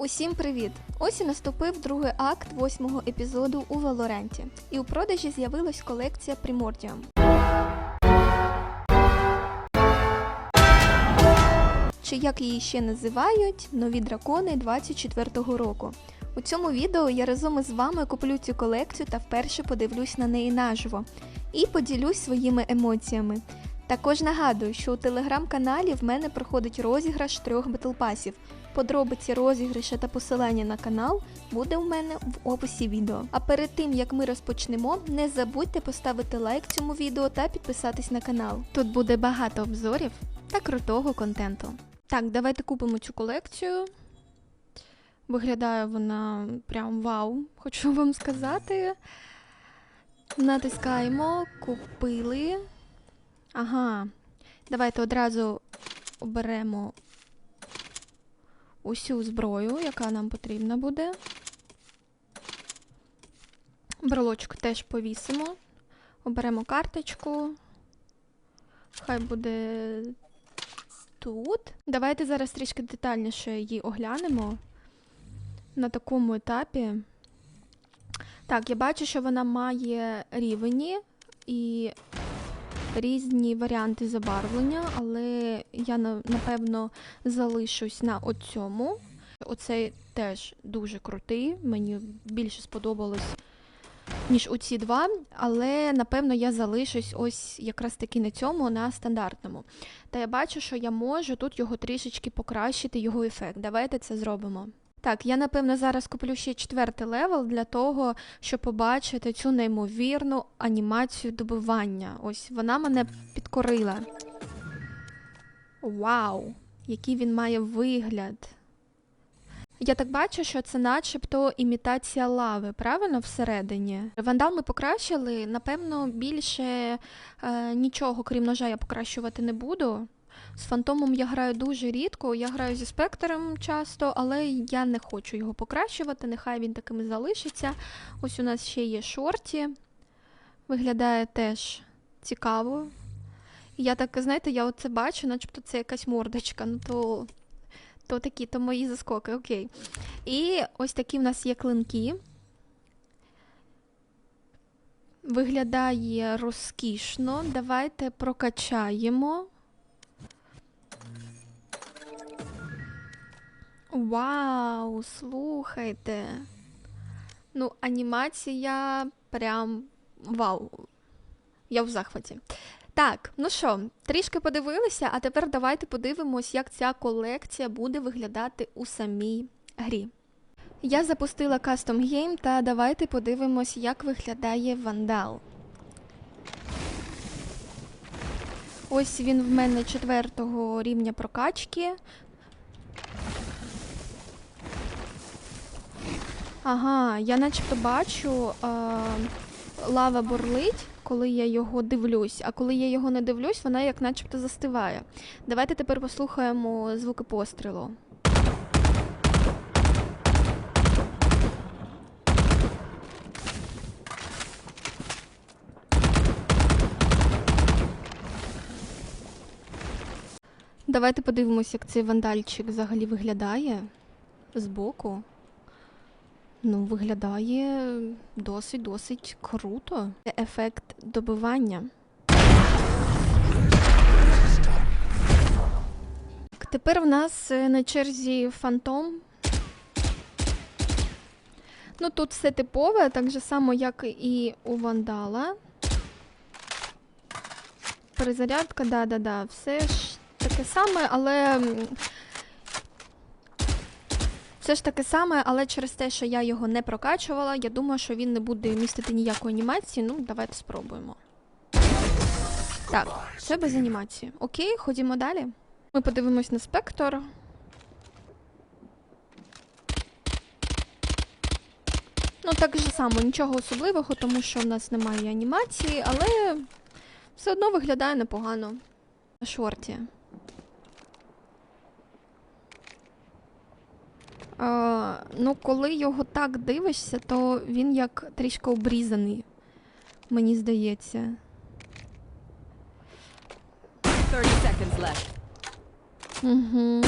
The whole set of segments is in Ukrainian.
Усім привіт! Ось і наступив другий акт восьмого епізоду у Валоренті, і у продажі з'явилась колекція Primordium. Чи як її ще називають, нові дракони 24-го року. У цьому відео я разом із вами куплю цю колекцію та вперше подивлюсь на неї наживо і поділюсь своїми емоціями. Також нагадую, що у телеграм-каналі в мене проходить розіграш трьох батлпасів. Подробиці розіграша та посилання на канал буде у мене в описі відео. А перед тим як ми розпочнемо, не забудьте поставити лайк цьому відео та підписатись на канал. Тут буде багато обзорів та крутого контенту. Так, давайте купимо цю колекцію. Виглядає вона прям вау, хочу вам сказати. Натискаємо, купили. Ага. Давайте одразу оберемо усю зброю, яка нам потрібна буде. Брелочок теж повісимо. Оберемо карточку. Хай буде тут. Давайте зараз трішки детальніше її оглянемо на такому етапі. Так, я бачу, що вона має рівені і різні варіанти забарвлення, але я напевно залишусь на оцьому. Оцей теж дуже крутий, мені більше сподобалось, ніж у ці два, але напевно я залишусь ось якраз таки на цьому, на стандартному. Та я бачу, що я можу тут його трішечки покращити, його ефект. Давайте це зробимо. Так, я напевно зараз куплю ще четвертий левел для того, щоб побачити цю неймовірну анімацію добивання. Ось вона мене підкорила. Вау! Який він має вигляд. Я так бачу, що це начебто імітація лави, правильно всередині. Вандал ми покращили. Напевно, більше е, нічого, крім ножа, я покращувати не буду. З фантомом я граю дуже рідко, я граю зі спектром часто, але я не хочу його покращувати, нехай він таким і залишиться. Ось у нас ще є шорті. Виглядає теж цікаво. Я так, знаєте, я оце бачу, начебто це якась мордочка. Ну то, то такі, то мої заскоки, окей. І ось такі в нас є клинки. Виглядає розкішно. Давайте прокачаємо. Вау, слухайте. Ну, анімація прям вау. Я в захваті. Так, ну що, трішки подивилися, а тепер давайте подивимось, як ця колекція буде виглядати у самій грі. Я запустила Custom Game та давайте подивимось, як виглядає вандал. Ось він в мене четвертого рівня прокачки. Ага, я начебто бачу, а, лава бурлить, коли я його дивлюсь, а коли я його не дивлюсь, вона як начебто застиває. Давайте тепер послухаємо звуки пострілу. Давайте подивимося, як цей вандальчик взагалі виглядає збоку. Ну, виглядає досить-досить круто. Це ефект добивання. Тепер в нас е, на черзі фантом. Ну, тут все типове, так же само, як і у вандала. Перезарядка, да-да-да, все ж таке саме, але все ж таке саме, але через те, що я його не прокачувала, я думаю, що він не буде містити ніякої анімації. Ну, давайте спробуємо. Так, це без анімації. Окей, ходімо далі. Ми подивимось на спектр. Ну, так же само, нічого особливого, тому що в нас немає анімації, але все одно виглядає непогано. На шорті. Ну, коли його так дивишся, то він як трішки обрізаний, мені здається. 30 seconds left. Угу.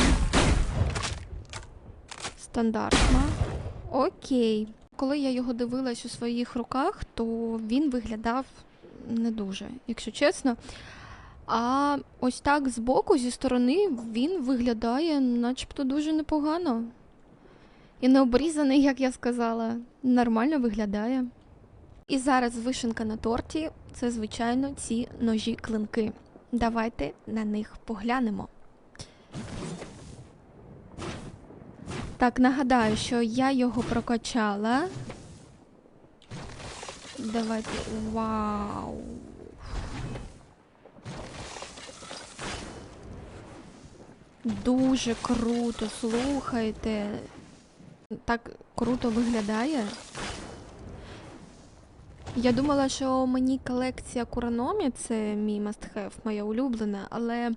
Стандартна. Окей. Коли я його дивилась у своїх руках, то він виглядав не дуже, якщо чесно. А ось так збоку, зі сторони, він виглядає начебто дуже непогано. І не обрізаний, як я сказала, нормально виглядає. І зараз вишенка на торті це, звичайно, ці ножі-клинки. Давайте на них поглянемо. Так, нагадаю, що я його прокачала. Давайте. Вау. Дуже круто, слухайте. Так круто виглядає. Я думала, що мені колекція Кураномі це мій must-have, моя улюблена, але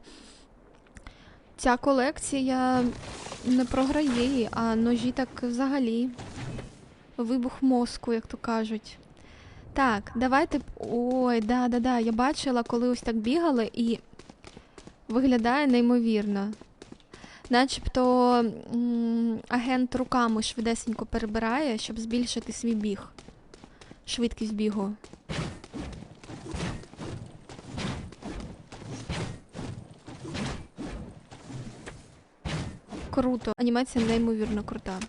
ця колекція не програє її, а ножі так взагалі. Вибух мозку, як то кажуть. Так, давайте. Ой, да-да-да, я бачила, коли ось так бігали і виглядає неймовірно. Начебто агент руками швидесенько перебирає, щоб збільшити свій біг. Швидкість бігу. Круто. Анімація неймовірно крута.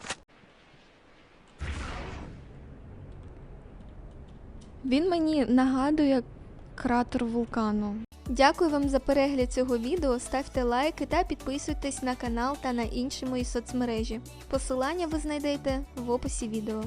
Він мені нагадує кратер вулкану. Дякую вам за перегляд цього відео. Ставте лайки та підписуйтесь на канал та на інші мої соцмережі. Посилання ви знайдете в описі відео.